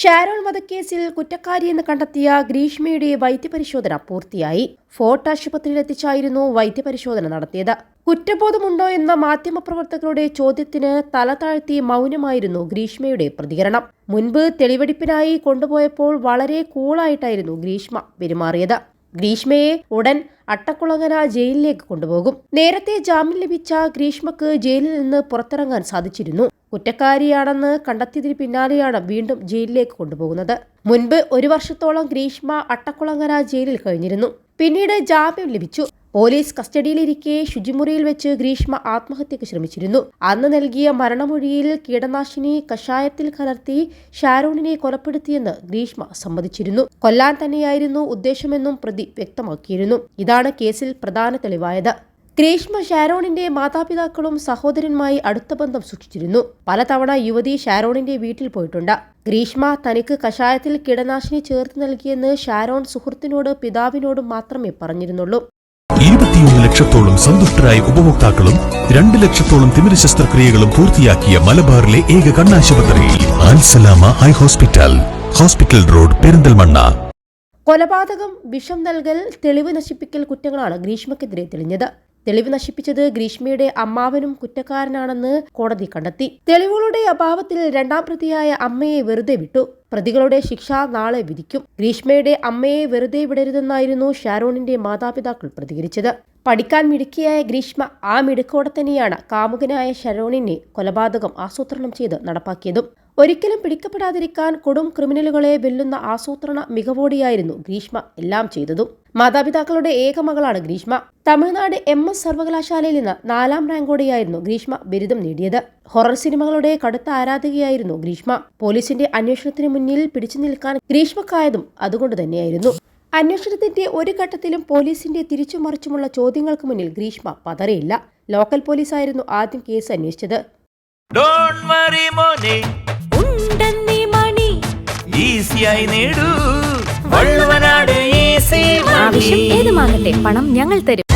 ഷാരോൺ വധക്കേസിൽ കുറ്റക്കാരിയെന്ന് കണ്ടെത്തിയ ഗ്രീഷ്മയുടെ വൈദ്യപരിശോധന പൂർത്തിയായി. ഫോർട്ട് ആശുപത്രിയിലെത്തിച്ചായിരുന്നു വൈദ്യപരിശോധന നടത്തിയത്. കുറ്റബോധമുണ്ടോ എന്ന മാധ്യമപ്രവർത്തകരുടെ ചോദ്യത്തിന് തല താഴ്ത്തി മൗനമായിരുന്നു ഗ്രീഷ്മയുടെ പ്രതികരണം. മുൻപ് തെളിവെടുപ്പിനായി കൊണ്ടുപോയപ്പോൾ വളരെ കൂളായിട്ടായിരുന്നു ഗ്രീഷ്മ പെരുമാറിയത്. ഗ്രീഷ്മയെ ഉടൻ അട്ടക്കുളങ്ങര ജയിലിലേക്ക് കൊണ്ടുപോകും. നേരത്തെ ജാമ്യം ലഭിച്ച ഗ്രീഷ്മക്ക് ജയിലിൽ നിന്ന് പുറത്തിറങ്ങാൻ സാധിച്ചിരുന്നു. കുറ്റക്കാരിയാണെന്ന് കണ്ടെത്തിയതിന് പിന്നാലെയാണ് വീണ്ടും ജയിലിലേക്ക് കൊണ്ടുപോകുന്നത്. മുൻപ് ഒരു വർഷത്തോളം ഗ്രീഷ്മ അട്ടക്കുളങ്ങര ജയിലിൽ കഴിഞ്ഞിരുന്നു. പിന്നീട് ജാമ്യം ലഭിച്ചു. പോലീസ് കസ്റ്റഡിയിലിരിക്കെ ശുചിമുറിയിൽ വെച്ച് ഗ്രീഷ്മ ആത്മഹത്യക്ക് ശ്രമിച്ചിരുന്നു. അന്ന് നൽകിയ മരണമൊഴിയിൽ കീടനാശിനി കഷായത്തിൽ കലർത്തി ഷാരോണിനെ കൊലപ്പെടുത്തിയെന്ന് ഗ്രീഷ്മ സമ്മതിച്ചിരുന്നു. കൊല്ലാൻ തന്നെയായിരുന്നു ഉദ്ദേശമെന്നും പ്രതി വ്യക്തമാക്കിയിരുന്നു. ഇതാണ് കേസിൽ പ്രധാന തെളിവായത്. ഗ്രീഷ്മ ഷാരോണിന്റെ മാതാപിതാക്കളും സഹോദരന്മായി അടുത്ത ബന്ധം സൂക്ഷിച്ചിരുന്നു. പലതവണ യുവതി ഷാരോണിന്റെ വീട്ടിൽ പോയിട്ടുണ്ട്. ഗ്രീഷ്മ തനിക്ക് കഷായത്തിൽ കീടനാശിനി ചേർത്ത് നൽകിയെന്ന് ഷാരോൺ സുഹൃത്തിനോട് പിതാവിനോടും മാത്രമേ പറഞ്ഞിരുന്നുള്ളൂ. ഇരുപത്തിയൊന്ന് ലക്ഷത്തോളം സന്തുഷ്ടരായ ഉപഭോക്താക്കളും രണ്ട് ലക്ഷത്തോളം തിമിര ശസ്ത്രക്രിയകളും പൂർത്തിയാക്കിയ മലബാറിലെ ഏക കണ്ണാശുപത്രി Al Salama high hospital hospital road Perinthalmanna. കൊലപാതകം വിഷം നൽകൽ തെളിവ് നശിപ്പിക്കൽ കുറ്റങ്ങളാണ് ഗ്രീഷ്മക്കെതിരെ തെളിഞ്ഞത്. തെളിവ് നശിപ്പിച്ചത് ഗ്രീഷ്മയുടെ അമ്മാവനും കുറ്റക്കാരനാണെന്ന് കോടതി കണ്ടെത്തി. തെളിവുകളുടെ അഭാവത്തിൽ രണ്ടാം പ്രതിയായ അമ്മയെ വെറുതെ വിട്ടു. പ്രതികളുടെ ശിക്ഷ നാളെ വിധിക്കും. ഗ്രീഷ്മയുടെ അമ്മയെ വെറുതെ വിടരുതെന്നായിരുന്നു ഷാരോണിന്റെ മാതാപിതാക്കൾ പ്രതികരിച്ചത്. പഠിക്കാൻ മിടുക്കിയായ ഗ്രീഷ്മ ആ മിടുക്കോടെ തന്നെയാണ് കാമുകനായ ഷരോണിനെ കൊലപാതകം ആസൂത്രണം ചെയ്ത് നടപ്പാക്കിയതും. ഒരിക്കലും പിടിക്കപ്പെടാതിരിക്കാൻ കൊടും ക്രിമിനലുകളെ വെല്ലുന്ന ആസൂത്രണ മികവോടിയായിരുന്നു ഗ്രീഷ്മ എല്ലാം ചെയ്തതും. മാതാപിതാക്കളുടെ ഏക മകളാണ് ഗ്രീഷ്മ. തമിഴ്നാട് എം എസ് സർവകലാശാലയിൽ നിന്ന് നാലാം റാങ്കോടെയായിരുന്നു ഗ്രീഷ്മ ബിരുദം നേടിയത്. ഹൊറർ സിനിമകളുടെ കടുത്ത ആരാധകയായിരുന്നു ഗ്രീഷ്മ. പോലീസിന്റെ അന്വേഷണത്തിന് മുന്നിൽ പിടിച്ചു നിൽക്കാൻ ഗ്രീഷ്മക്കായതും അതുകൊണ്ട് തന്നെയായിരുന്നു. അന്വേഷണത്തിന്റെ ഒരു ഘട്ടത്തിലും പോലീസിന്റെ തിരിച്ചുമറിച്ചുമുള്ള ചോദ്യങ്ങൾക്ക് മുന്നിൽ ഗ്രീഷ്മ പതറിയില്ല. ലോക്കൽ പോലീസായിരുന്നു ആദ്യം കേസ് അന്വേഷിച്ചത്. ഉണ്ടെന്നീ മണി. ഈസിയായി നേടൂ. വള്ളുവനാട് ആവശ്യം പണം ഞങ്ങൾ തരും.